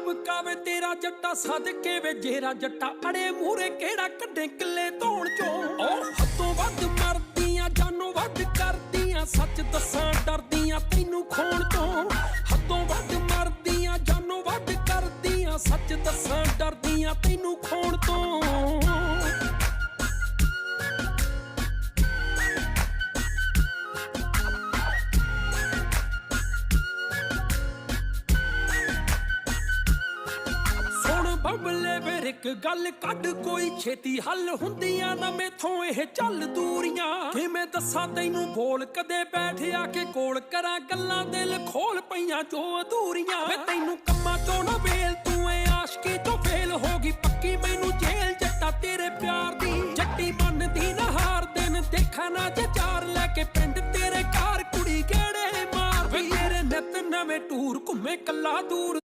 ਦਬਕਾ ਵੇ ਤੇਰਾ ਜੱਟਾ ਸਦਕੇ ਵੇ ਜੇਰਾ ਜੱਟਾ ਅੜੇ ਮੂਰੇ ਕਿਹੜਾ ਕੱਢੇ ਕਿੱਲੇ ਧੋਣ ਚੋਂ। ਹੱਦੋਂ ਵੱਧ ਮਰਦੀਆਂ ਜਾਨੋਂ ਵੱਧ ਕਰਦੀਆਂ ਸੱਚ ਦੱਸਾਂ ਡਰਦੀਆਂ ਤੈਨੂੰ ਖੋਣ ਤੋਂ। ਹੱਦੋਂ ਵੱਧ ਮਰਦੀਆਂ ਜਾਨੋਂ ਵੱਧ ਕਰਦੀਆਂ ਸੱਚ ਦੱਸਾਂ ਡਰਦੀਆਂ ਤੈਨੂੰ ਖੋਣ ਤੋਂ। ਸੁਣ ਬਬਲੇ ਇੱਕ ਗੱਲ ਕੱਢ, ਕੋਈ ਛੇਤੀ ਹੱਲ ਹੁੰਦੀਆਂ ਨਾ ਮੇਥੋਂ ਇਹ ਚੱਲ ਦੂਰੀਆਂ। ਕਿਵੇਂ ਦੱਸਾਂ ਤੈਨੂੰ ਬੋਲ ਕਦੇ ਬੈਠਿਆ ਕੇ ਕੋਲ ਕਰਾਂ ਗੱਲਾਂ ਦਿਲ ਖੋਲ ਪਈਆਂ ਜੋ ਅਧੂਰੀਆਂ। ਵੇ ਤੈਨੂੰ ਕੰਮਾਂ ਚੋਂ ਨਾ ਵੇਲ, ਤੂੰ ਏ ਆਸ਼ਕੀ ਤੋਂ ਫੇਲ ਹੋ ਗਈ, ਪੱਕੀ ਮੈਨੂੰ ਜੇਲ ਜੱਟਾ ਤੇਰੇ ਪਿਆਰ ਦੀ। ਜੱਟੀ ਬਣਦੀ ਨਾ ਹਾਰ ਦਿਨ, ਦੇਖਾਂ ਨਾ ਜੇ ਚਾਰ ਲੈ ਕੇ ਪਿੰਡ ਤੇਰੇ ਘਰ ਕੁੜੀ ਕਿਹੜੇ ਮਾਰਦੀ। ਵੇ ਤੇਰੇ ਨਿਤ ਨਵੇਂ ਟੂਰ ਘੁੰਮੇ ਕੱਲਾ ਦੂਰ